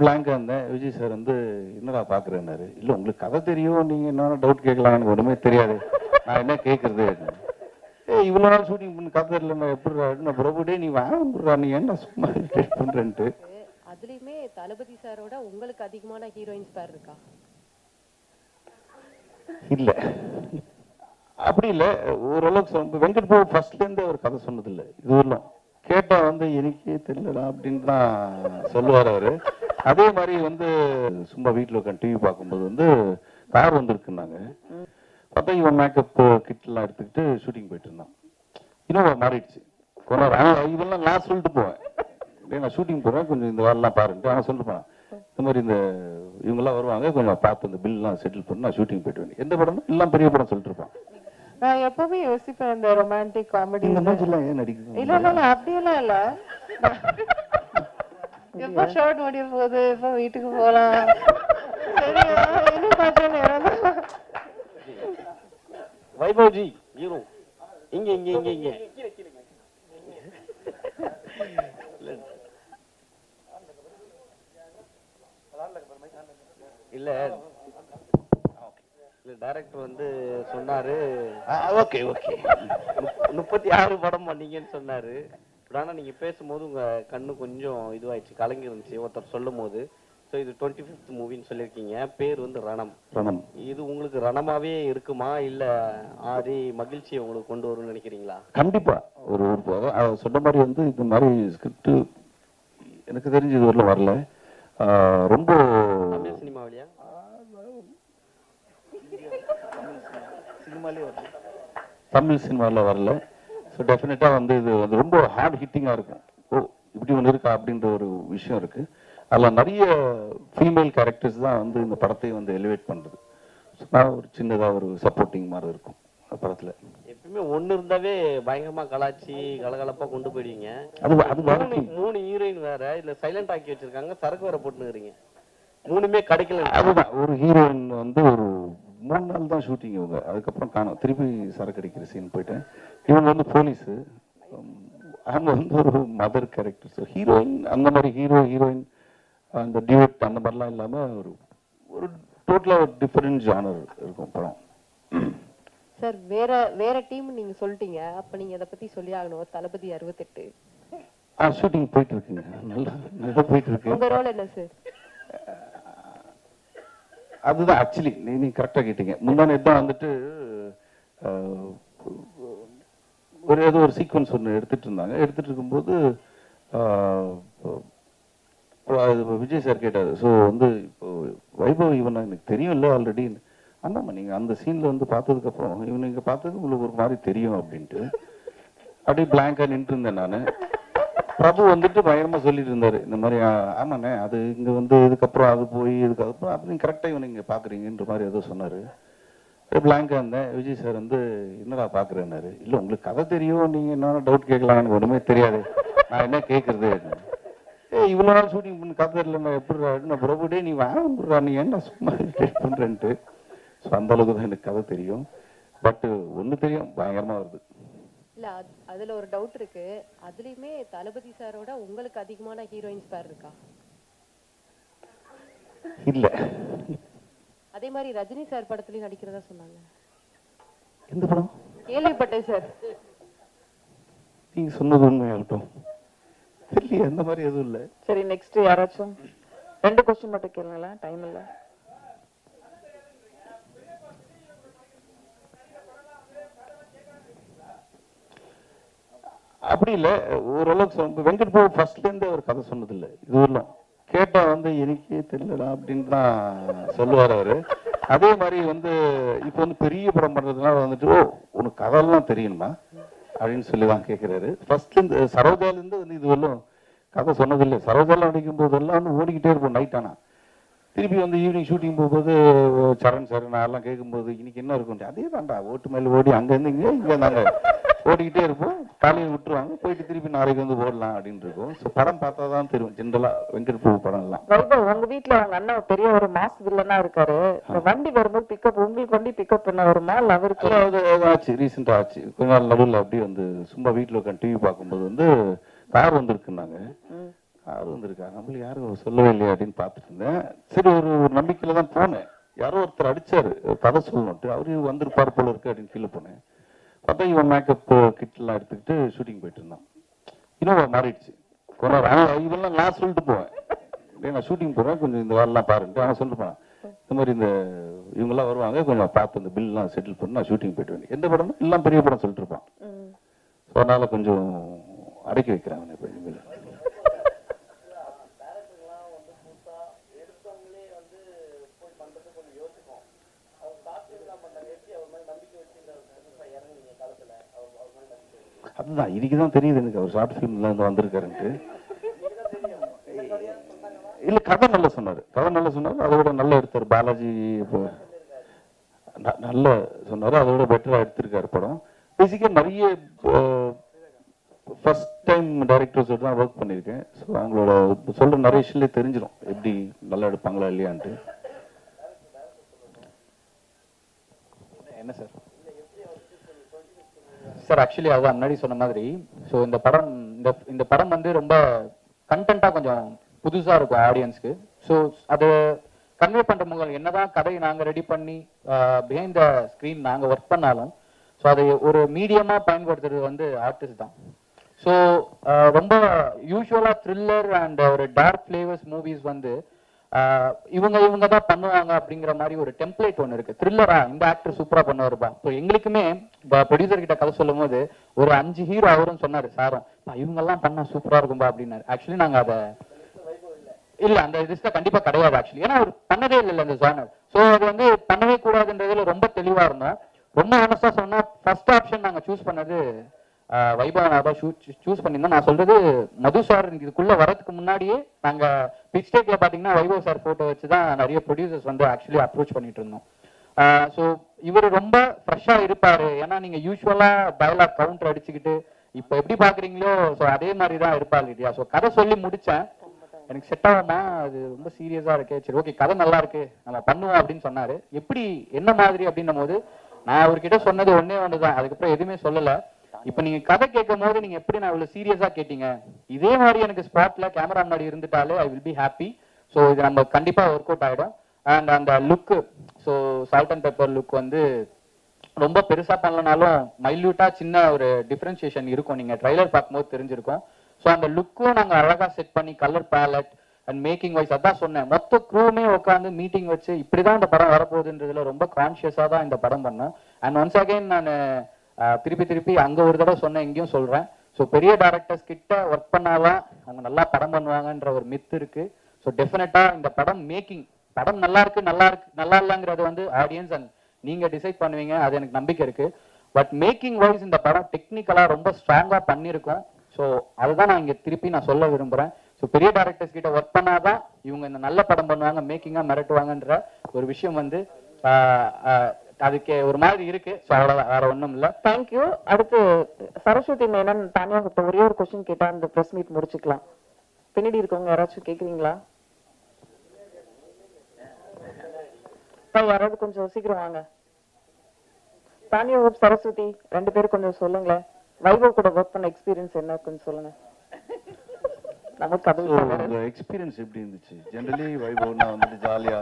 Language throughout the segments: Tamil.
பிளாங்கா இருந்தேன். விஜய் சார் வந்து என்னடா பார்க்குறேன்னாரு இல்லை உங்களுக்கு கதை தெரியும். நீங்கள் என்ன டவுட் கேட்கலாம் எனக்கு ஒன்றுமே தெரியாது. நான் என்ன கேட்குறது? ஏ இவ்வளோ நாள் ஷூட்டிங் பண்ணி கதை இல்லை நான் எப்படி நான் பிரபு டே நீ வாங்கடா நீ என்ன சும்மா irritate பண்றேன்ட்டு? அதுலயுமே தளபதி சாரோட உங்களுக்கு அதிகமான ஹீரோயின்ஸ் பேர் இருக்கா? இல்லை. அப்படி இல்லை. ஓரளவுக்கு வெங்கட் பிரபு ஃபர்ஸ்ட்லேருந்தே ஒரு கதை சொன்னதில்லை. இது வரலாம் கேட்டா வந்து எனக்கே தெரியலடா அப்படின்னு தான் சொல்லுவார் அவர். அதே மாதிரி வந்து சும்மா வீட்டில் உட்காந்து டிவி பார்க்கும்போது வந்து கார் வந்திருக்குன்னாங்க. பார்த்தா இவன் மேக்கப் கிட்லாம் எடுத்துக்கிட்டு ஷூட்டிங் போயிட்டு இருந்தான். இன்னும் மாறிடுச்சு. கொஞ்ச நேரம் அவன் நான் சொல்லிட்டு போவேன். நான் ஷூட்டிங் போகிறேன் கொஞ்சம் இந்த வேலைலாம் பாருன்ட்டு. அவன் சொல்லிட்டு போனான். இந்த மாதிரி இந்த இவங்கெல்லாம் வருவாங்க கொஞ்சம் பார்த்து இந்த பில்லாம் செட்டில் பண்ணி நான் ஷூட்டிங் போயிட்டு வந்தேன். எந்த படம் எல்லாம் பெரிய படம் சொல்லிட்டு இருப்பான். நான் எப்பவுமே யோசிப்பேன் இந்த ரொமான்டிக் காமெடி இல்ல இல்ல இல்ல அப்படியெல்லாம் இல்ல. எப்ப ஷார்ட் முடிய போகுது எப்ப வீட்டுக்கு போலாம். வைபவ்ஜி ஹீரோ. இங்க இங்க இங்க இங்க. இல்ல இல்ல. டைரக்டர் வந்து சொன்னாரு. Okay okay. முப்- முப்பத்தி ஆறு படம் பண்ணீங்கன்னு சொன்னாரு. பட் ஆனா நீங்க பேசும்போது உங்க கண்ணு கொஞ்சம் இதுவாயிடுச்சு கலங்கி இருந்துச்சு ஒருத்தர் சொல்லும் போது ஸோ இது டுவெண்ட்டி ஃபிஃப்த் மூவின்னு சொல்லியிருக்கீங்க. பேர் வந்து ரணம். ரணம். இது உங்களுக்கு ரணமாவே இருக்குமா இல்ல ஆதி மகிழ்ச்சியை உங்களுக்கு கொண்டு வரும்னு நினைக்கிறீங்களா? கண்டிப்பா. ஒரு ஒரு சொன்ன மாதிரி வந்து இந்த மாதிரி ஸ்கிரிப்ட் எனக்கு தெரிஞ்சு இது வரல. ரொம்ப சினிமாவிலையா சினிமாலே வருது தமிழ் சினிமாவில் வரல. ஸோ டெஃபினட்டாக வந்து இது வந்து ரொம்ப ஹார்ட் ஹிட்டிங்காக இருக்கும். ஓ இப்படி ஒன்று இருக்கா அப்படின்ற ஒரு விஷயம் இருக்கு. அதில் நிறைய ஃபீமேல் கேரக்டர்ஸ் தான் வந்து இந்த படத்தை வந்து எலிவேட் பண்ணுறது ஸோ நான் ஒரு சின்னதாக ஒரு சப்போர்ட்டிங் மாதிரி இருக்கும் அந்த படத்தில். எப்பயுமே ஒண்ணு இருந்தாவே பயங்கரமா கலாச்சி கலகலப்பா கொண்டு போயிடுவீங்க. அது அது மூணு மூணு ஹீரோயின் வேற இல்ல சைலண்ட் ஆக்கி வச்சிருக்காங்க சரக்கு வேற போட்டுனுக்கிறீங்க மூணுமே கிடைக்கல. அதுதான் ஒரு ஹீரோயின் வந்து ஒரு மூணு நாள் தான் ஷூட்டிங் இவங்க. அதுக்கப்புறம் காணும். திருப்பி சரக்கு அடிக்கிற சீன் போயிட்டேன். இவங்க வந்து போலீஸு அவங்க வந்து ஒரு மதர் கேரக்டர் ஸோ ஹீரோயின் அந்த மாதிரி ஹீரோ ஹீரோயின் அந்த டியூட் அந்த மாதிரிலாம் இல்லாமல் ஒரு ஒரு டோட்டலாக ஒரு டிஃப்ரெண்ட் ஜானர் இருக்கும் படம். சார் வேற வேற டீம் நீங்க சொல்லிட்டீங்க. அப்ப நீங்க இத பத்தி சொல்லி ஆகணும். தளபதி அறுபத்தெட்டு. ஷூட்டிங் போயிட்டு இருக்குங்க. நல்லா நல்லா போயிட்டு இருக்கு. உங்க ரோல் என்ன சார் அதுதான் ஆக்சுவலி நீ நீ கரெக்டாக கேட்டீங்க. முன்னாடி தான் வந்துட்டு ஒரு ஏதோ ஒரு சீக்வன்ஸ் ஒன்று எடுத்துட்டு இருந்தாங்க. எடுத்துட்டு இருக்கும்போது விஜய் சார் கேட்டார். ஸோ வந்து இப்போ வைபவ் இவன்? எனக்கு தெரியும் இல்லை ஆல்ரெடி ஆமாம்மா நீங்கள் அந்த சீனில் வந்து பார்த்ததுக்கப்புறம் இவன் இங்கே பார்த்தது உங்களுக்கு ஒரு மாதிரி தெரியும் அப்படின்ட்டு. அப்படியே பிளாங்காக நின்று இருந்தேன் நான். பிரபு வந்துட்டு பயங்கரமா சொல்லிட்டு இருந்தாரு. இந்த மாதிரி ஆமாண்ணே அது இங்க வந்து இதுக்கப்புறம் அது போய் இதுக்கப்புறம் அப்படி கரெக்டாக கரெக்டா இவனை இங்க பாக்குறீங்கன்ற மாதிரி ஏதோ சொன்னாரு. பிளாங்கா இருந்தேன். விஜய் சார் வந்து என்னடா பாக்குறேன்னாரு? இல்ல உங்களுக்கு கதை தெரியும். நீங்க என்னென்ன டவுட் கேட்கலாம். எனக்கு ஒண்ணுமே தெரியாது. நான் என்ன கேட்கறது ஏ இவ்வளவு நாள் ஷூட்டிங் பண்ணி கதை தெரியலண்ணா. எப்படி நான் பிரபு டே நீ வாங்குறா நீ என்ன சும்மா irritate பண்றேன்ட்டு? ஸோ அந்த அளவுக்கு தான் எனக்கு கதை தெரியும். பட் ஒன்று தெரியும். பயங்கரமாக வருது. இல்ல அது- அதுல ஒரு டவுட் இருக்கு. அதுலயுமே தளபதி சாரோட உங்களுக்கு அதிகமான ஹீரோயின்ஸ் பேர் இருக்கா? இல்ல. அதே மாதிரி ரஜினி சார் படத்துலயும் நடிக்கிறதா சொன்னாங்க. எந்த படம்? கேள்விப்பட்டேன் சார் நீங்க சொன்னது உண்மையாகட்டும். இல்லையே அந்த மாதிரி எதுவும் இல்லை. சரி நெக்ஸ்ட் யாராச்சும்? ரெண்டு கொஸ்டின் மட்டும் கேளுங்களேன் டைம் இல்ல. அப்படி இல்லை. ஓரளவுக்கு சொன்ன வெங்கட் பாபு ஃபர்ஸ்ட்லேருந்தே அவர் கதை சொன்னதில்லை. இது வரலாம். கேட்டால் வந்து எனக்கே தெரியலடா அப்படின்னு தான் சொல்லுவார் அவர். அதே மாதிரி வந்து இப்போ வந்து பெரிய படம் பண்ணுறதுனால வந்துட்டு ஓ உனக்கு கதைலாம் தெரியுமா அப்படின்னு சொல்லி தான் கேட்குறாரு ஃபர்ஸ்ட்லேருந்து சரோஜாலேருந்து வந்து இது வரலும் கதை சொன்னதில்லை. சரோஜாலாம் நடிக்கும் போதெல்லாம் வந்து ஓடிக்கிட்டே இருப்போம் நைட் ஆனால் திருப்பி வந்து ஈவினிங் ஷூட்டிங் போகும்போது சரண் சார் நான் எல்லாம் கேட்கும்போது இன்னைக்கு என்ன இருக்கும்? அதே தான்டா ஓட்டு மேலே ஓடி அங்கேருந்து இங்கே இங்கே தாங்க ஓடிக்கிட்டே இருப்போம். காலையில் விட்டுருவாங்க. போயிட்டு திருப்பி நாளைக்கு வந்து ஓடலாம் அப்படின்னு இருக்கும். ஸோ படம் பார்த்தா தான் தெரியும் ஜென்ரலாக வெங்கட் பிரபு படம் எல்லாம். வைபவ் உங்க வீட்ல உங்க அண்ணன் பெரிய ஒரு மாஸ் வில்லனா இருக்காரு. வண்டி வரும்போது பிக்கப் உங்களுக்கு வண்டி பிக்கப் பண்ண வருமா? இல்ல அவருக்கு? அது ஆச்சு. ரீசெண்டாக ஆச்சு. கொஞ்ச நாள் நடுவில் அப்படியே வந்து சும்மா வீட்டில் உட்காந்து டிவி பார்க்கும்போது வந்து பேர் வந்திருக்குன்னாங்க. ம். யாரும் வந்திருக்கா? நம்மளுக்கு யாரும் சொல்லவே இல்லையா அப்படின்னு பார்த்துட்டு இருந்தேன். சரி ஒரு ஒரு நம்பிக்கையில தான் போனேன். யாரோ ஒருத்தர் அடிச்சாரு. கதை சொல்லணும்ட்டு அவரு வந்திருப்பார் போல இருக்கு அப்படின்னு ஃபீல் பண்ணேன் பார்த்தா இவன் மேக்கப் கிட்லாம் எடுத்துக்கிட்டு ஷூட்டிங் போயிட்டு இருந்தான். இன்னும் மாறிடுச்சு. நேரம் அவன் இதெல்லாம் நான் சொல்லிட்டு போவேன். நான் ஷூட்டிங் போறேன் கொஞ்சம் இந்த வேலைலாம் பாருன்ட்டு அவன் சொல்லிட்டு போனான். இந்த மாதிரி இந்த இவங்கெல்லாம் வருவாங்க கொஞ்சம் பார்த்து இந்த பில்லாம் செட்டில் பண்ணி நான் ஷூட்டிங் போயிட்டு வந்தேன் எந்த படம் எல்லாம் பெரிய படம் சொல்லிட்டு இருப்பான். ஸோ அதனால கொஞ்சம் அடக்கி வைக்கிறேன் அதுதான் இன்னைக்கு தான் தெரியுது எனக்கு. அவர் ஷார்ட் ஃபிலிம்ல இருந்து வந்திருக்காருன்ட்டு. இல்ல கதை நல்லா சொன்னார். கதை நல்லா சொன்னார். அதோட நல்லா எடுத்தார். பாலாஜி இப்போ ந- நல்ல சொன்னார். அதோட பெட்டராக எடுத்திருக்காரு படம். பேசிக்காக நிறைய ஃபர்ஸ்ட் டைம் டைரக்டர்ஸோடு தான் ஒர்க் பண்ணியிருக்கேன். ஸோ அவங்களோட சொல்ற நிறைய விஷயங்களே தெரிஞ்சிடும் எப்படி நல்லா எடுப்பாங்களா இல்லையான்ட்டு. என்ன சார் சார் ஆக்சுவலி அதான் முன்னாடி சொன்ன மாதிரி ஸோ இந்த படம் இந்த இந்த படம் வந்து ரொம்ப கண்டென்ட்டாக கொஞ்சம் புதுசா இருக்கும் ஆடியன்ஸ்க்கு ஸோ அது கன்வே பண்ற முகம் என்னதான் கதையை நாங்க ரெடி பண்ணி பிஹைண்ட் த ஸ்க்ரீன் நாங்க ஒர்க் பண்ணாலும் ஸோ அதை ஒரு மீடியமா பயன்படுத்துறது வந்து ஆர்டிஸ்ட் தான். ஸோ ரொம்ப யூஸ்வலாக த்ரில்லர் அண்ட் ஒரு டார்க் ஃப்ளேவர்ஸ் மூவிஸ் வந்து இவங்க இவங்க தான் பண்ணுவாங்க அப்படிங்கிற மாதிரி ஒரு டெம்ப்ளேட் ஒன்று இருக்கு. த்ரில்லரா இந்த ஆக்டர் சூப்பரா பண்ணுவாருப்பா ஸோ எங்களுக்குமே ப்ரொடியூசர் கிட்ட கதை சொல்லும் போது ஒரு அஞ்சு ஹீரோ அவரும் சொன்னாரு சாரும் இவங்க எல்லாம் பண்ணா சூப்பரா இருக்கும்பா அப்படின்னாரு. ஆக்சுவலி நாங்க அதை இல்ல அந்த லிஸ்ட்ல கண்டிப்பா கிடையாது ஆக்சுவலி ஏன்னா அவர் பண்ணதே இல்லை அந்த ஜானர் ஸோ அது வந்து பண்ணவே கூடாதுன்றதுல ரொம்ப தெளிவா இருந்தோம். ரொம்ப ஆனஸ்டா சொன்னா ஃபர்ஸ்ட் ஆப்ஷன் நாங்க சூஸ் பண்ணது வைபவ சூஸ் பண்ணியிருந்தோம் நான் சொல்றது மது சார் இதுக்குள்ள வரதுக்கு முன்னாடியே நாங்க பிச் டேக்ல பாத்தீங்கன்னா வைபவ் சார் போட்டோ வச்சு தான் நிறைய ப்ரொடியூசர்ஸ் வந்து ஆக்சுவலி அப்ரோச் பண்ணிட்டு இருந்தோம். ஸோ இவர் ரொம்ப ஃப்ரெஷ்ஷா இருப்பாரு. ஏன்னா நீங்க யூஸ்வலா டயலாக் கவுண்டர் அடிச்சுக்கிட்டு இப்போ எப்படி பாக்குறீங்களோ ஸோ அதே மாதிரி தான் இருப்பார் இல்லையா ஸோ கதை சொல்லி முடிச்சேன். எனக்கு செட் ஆகாம அது ரொம்ப சீரியஸா இருக்கு. சரி ஓகே கதை நல்லா இருக்கு. நம்ம பண்ணுவோம் அப்படின்னு சொன்னாரு. எப்படி என்ன மாதிரி அப்படின்னும் போது நான் அவர்கிட்ட சொன்னது ஒன்றே ஒன்று தான் அதுக்கப்புறம் எதுவுமே சொல்லலை. இப்ப நீங்க கதை கேட்கும் போது நீங்க எப்படி நான் இவ்வளவு சீரியஸா கேட்டீங்க? இதே மாதிரி எனக்கு ஸ்பாட்ல கேமரா முன்னாடி இருந்துட்டாலே I will be happy so இது நம்ம கண்டிப்பா ஒர்க் அவுட் ஆயிடும். அண்ட் அந்த look so salt and pepper look வந்து ரொம்ப பெருசா பண்ணலனாலும் மைல்யூட்டா சின்ன ஒரு டிஃபரன்சியேஷன் இருக்கும். நீங்க ட்ரைலர் பார்க்கும்போது தெரிஞ்சிருக்கும். ஸோ அந்த லுக்கும் நாங்க அழகா செட் பண்ணி colour palette and making wise அதான் சொன்னேன். மொத்த க்ரூவுமே உட்காந்து மீட்டிங் வச்சு இப்படிதான் இந்த படம் வரப்போகுதுன்றதுல ரொம்ப கான்சியஸா தான் இந்த படம் பண்ணோம். அண்ட் ஒன்ஸ் அகைன் நான் திருப்பி திருப்பி அங்க ஒரு தடவை சொன்னேன் இங்கேயும் சொல்றேன். ஸோ பெரிய டேரக்டர்ஸ் கிட்ட ஒர்க் பண்ணாதான் அவங்க நல்லா படம் பண்ணுவாங்கன்ற ஒரு மித் இருக்கு. ஸோ டெஃபினட்டா இந்த படம் மேக்கிங் படம் நல்லா இருக்கு நல்லா இருக்கு நல்லா இல்லைங்கிறது வந்து ஆடியன்ஸ் அண்ட் நீங்க டிசைட் பண்ணுவீங்க அது எனக்கு நம்பிக்கை இருக்கு. பட் மேக்கிங் வைஸ் இந்த படம் டெக்னிக்கலா ரொம்ப ஸ்ட்ராங்கா பண்ணியிருக்கோம். ஸோ அதுதான் நான் இங்க திருப்பி நான் சொல்ல விரும்புறேன். ஸோ பெரிய டேரக்டர்ஸ் கிட்ட ஒர்க் பண்ணாதான் இவங்க இந்த நல்ல படம் பண்ணுவாங்க மேக்கிங்கா மிரட்டுவாங்கன்ற ஒரு விஷயம் வந்து அதுக்கு ஒரு மாதிரி இருக்கு. ஸோ அவ்வளவுதான். வேற ஒண்ணும் இல்ல. தேங்க்யூ அடுத்து சரஸ்வதி மேனன் தானியா கிட்ட ஒரே ஒரு கொஸ்டின் கேட்டா அந்த பிரஸ் மீட் முடிச்சுக்கலாம். பின்னாடி இருக்கவங்க யாராச்சும் கேக்குறீங்களா? யாராவது கொஞ்சம் சீக்கிரம் வாங்க. தானியா hope சரஸ்வதி ரெண்டு பேரும் கொஞ்சம் சொல்லுங்களேன். வைபவ் கூட ஒர்க் பண்ண எக்ஸ்பீரியன்ஸ் என்ன கொஞ்சம் சொல்லுங்க. நமக்கு. உங்க எக்ஸ்பீரியன்ஸ் எப்படி இருந்துச்சு? ஜென்ரலி வைபவ்னா வந்துட்டு ஜாலியா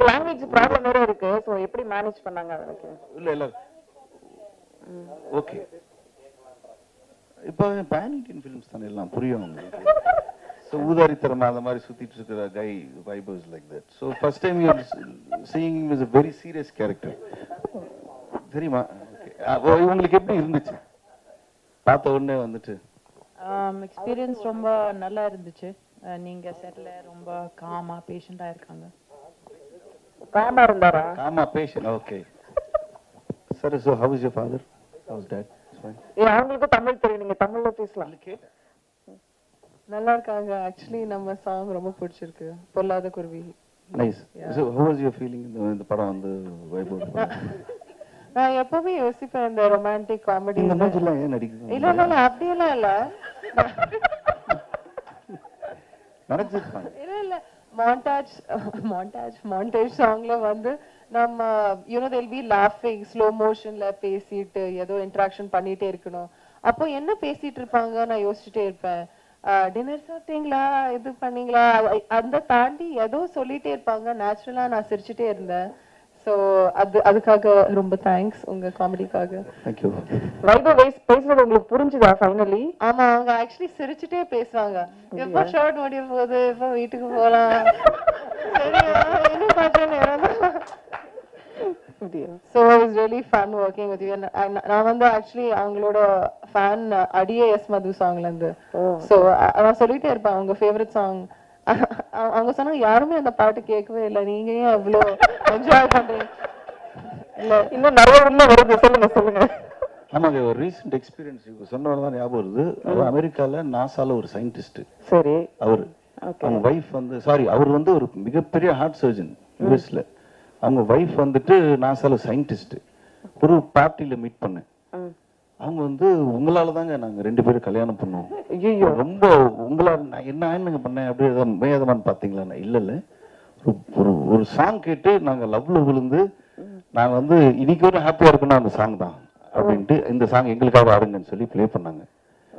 இவங்களுக்கு லாங்குவேஜ் ப்ராப்ளம் வேற இருக்கு. சோ எப்படி மேனேஜ் பண்ணாங்க அதுக்கு இல்ல இல்ல. ஓகே இப்போ பேன் இண்டியன் ஃபிலிம்ஸ் தானே எல்லாம் புரியும் உங்களுக்கு? ஸோ ஊதாரித்தரமா அந்த மாதிரி சுத்திட்டு இருக்கிற guy vibes like that so first time you seeing is a very serious character தெரியுமா. உங்களுக்கு எப்படி இருந்துச்சு? பார்த்த உடனே வந்துட்டு. எக்ஸ்பீரியன்ஸ் ரொம்ப நல்லா இருந்துச்சு. நீங்க செட்ல ரொம்ப காமா பேஷண்டா இருக்காங்க. காமா இருந்தாரா? ஆமா passion okay sir so how is your father house date ஏ அவங்களுக்கும் தமிழ் தெரியும். நீங்க தமிழ்ல பேசலாம். நல்லா இருக்காங்க. ஆக்சுவலி நம்ம சாங் ரொம்ப பிடிச்சிருக்கு. பொல்லாத குருவி. Nice so how was your feeling இந்த படம் வந்து வைபவ் நான் எப்பவுமே யோசிப்பேன் இந்த ரொமான்டிக் காமெடி இந்த மூஞ்சிலாம் ஏன் நடிக்குது? இல்ல இல்ல இல்ல அப்படியெல்லாம் இல்ல. நினைச்சிருப்பாங்க இல்ல இல்ல. மாண்டாஜ் மாண்டாஜ் மாண்டேஜ் சாங்ல வந்து நம்ம யூனோ தெல் பி லாஃபிங் ஸ்லோ மோஷன்ல பேசிட்டு ஏதோ இன்ட்ராக்ஷன் பண்ணிட்டே இருக்கணும். அப்போ என்ன பேசிட்டு இருப்பாங்க? நான் யோசிச்சுட்டே இருப்பேன். டின்னர் சாப்பிட்டீங்களா? இது பண்ணீங்களா? அந்த தாண்டி ஏதோ சொல்லிட்டே இருப்பாங்க. நேச்சுரலா நான் சிரிச்சுட்டே இருந்தேன். சோ அது அதுக்காக ரொம்ப தேங்க்ஸ் உங்க காமெடிக்காக. தேங்க்யூ வைபவ் பேஸ்- பேசுறது உங்களுக்கு புரிஞ்சுதா ஃபைனலி ஆமா அவங்க ஆக்சுவலி சிரிச்சுட்டே பேசுவாங்க. எப்போ ஷர்ட் முடிய போகுது எப்போ வீட்டுக்கு போலாம்? சரியா என்ன so really fun working with you நான் வந்து ஆக்சுவலி அவங்களோட ஃபேன் அடியே எஸ் மது சாங்ல இருந்து. ஸோ நான் சொல்லிட்டே இருப்பேன் அவங்க ஃபேவரட் சாங் அவங்க சொன்னாங்க யாருமே அந்த பாட்டு கேட்கவே இல்லை. நீங்க ஏன் அவ்வளோ என்ஜாய் பண்றீங்க? இல்ல இன்னும் நிறைய உள்ள வருது. சொல்லுங்க சொல்லுங்க. ஆமாங்க ஒரு ரீசெண்ட் எக்ஸ்பீரியன்ஸ் சொன்னவர் தான் ஞாபகம் வருது. அவர் அமெரிக்கால நாசால ஒரு சயின்டிஸ்ட் சரி. அவர். அவங்க வைஃப் வந்து சாரி அவர் வந்து ஒரு மிகப்பெரிய ஹார்ட் சர்ஜன் யூஎஸ்ல அவங்க வைஃப் வந்துட்டு நாசால சயின்டிஸ்ட் ஒரு பார்ட்டியில மீட் பண்ணேன். அவங்க வந்து உங்களால தாங்க நாங்க ரெண்டு பேரும் கல்யாணம் பண்ணோம். ஐயோ ரொம்ப உங்களால நான் என்ன என்னங்க பண்ணேன்? அப்படி ஏதாவது மேதமான்னு பாத்தீங்களா? நான் இல்ல இல்ல. ஒரு ஒரு சாங் கேட்டு நாங்க லவ்ல விழுந்து நாங்க வந்து இன்னைக்கு ஒரு ஹாப்பியா இருக்கணும் அந்த சாங் தான் அப்படின்ட்டு இந்த சாங் எங்களுக்காக ஆடுங்கன்னு சொல்லி ப்ளே பண்ணாங்க.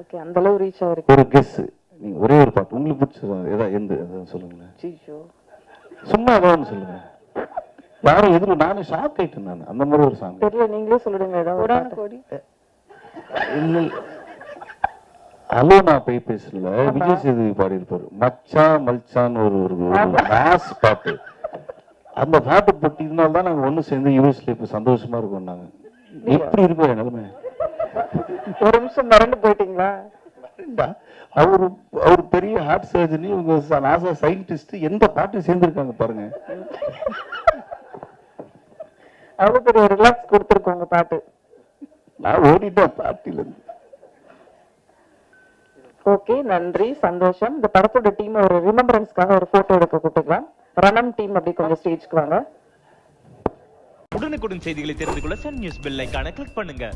ஓகே அந்த அளவு ரீச் ஆயிருக்கு. ஒரு கெஸ் நீங்க ஒரே ஒரு பாட்டு. உங்களுக்கு பிடிச்ச ஏதாவது எந்த எதாவது சொல்லுங்களேன்? சும்மா ஏதாவது சொல்லுங்க. யாரும் எதிர நானும் ஷாக் ஆயிட்டேன் நான். அந்த மாதிரி ஒரு சாங் தெரியல நீங்களே சொல்லிடுங்க ஏதாவது ஒரு கோடான பாட்டு. கோடி இல்ல. ஹலோ நான் போய் பேசல. விஜய் சேதுபதி பாடி இருப்பாரு மச்சான் மல்சான்னு ஒரு ஒரு மாஸ் பாட்டு. அந்த பாட்டு போட்டு இதனால தான் நாங்க ஒண்ணு சேர்ந்து யூஎஸ்ல இப்ப சந்தோஷமா இருக்கோம் நாங்க. எப்படி என் நிலைமை? ஒரு நிமிஷம் மறந்து போயிட்டீங்களா? அவரு அவர் பெரிய ஹார்ட் சர்ஜரி உங்க நாசா சயின்டிஸ்ட் எந்த பாட்டு சேர்ந்திருக்காங்க பாருங்க. அவ்வளவு பெரிய ரிலாக்ஸ் கொடுத்துருக்கோம் உங்க பாட்டு. நான் ஓடிட்டேன் பார்ட்டில இருந்து ஓகே நன்றி சந்தோஷம். இந்த படத்தோட டீம் ஒரு ரிமெம்பரன்ஸ்க்காக ஒரு போட்டோ எடுக்க கூப்பிட்டுக்கலாம். ரணம் டீம் அப்படி கொஞ்சம் ஸ்டேஜ்க்கு வாங்க. உடனுக்குடன் செய்திகளை தெரிந்து கொள்ள சன் நியூஸ் பெல் ஐகானை கிளிக் பண்ணுங்க.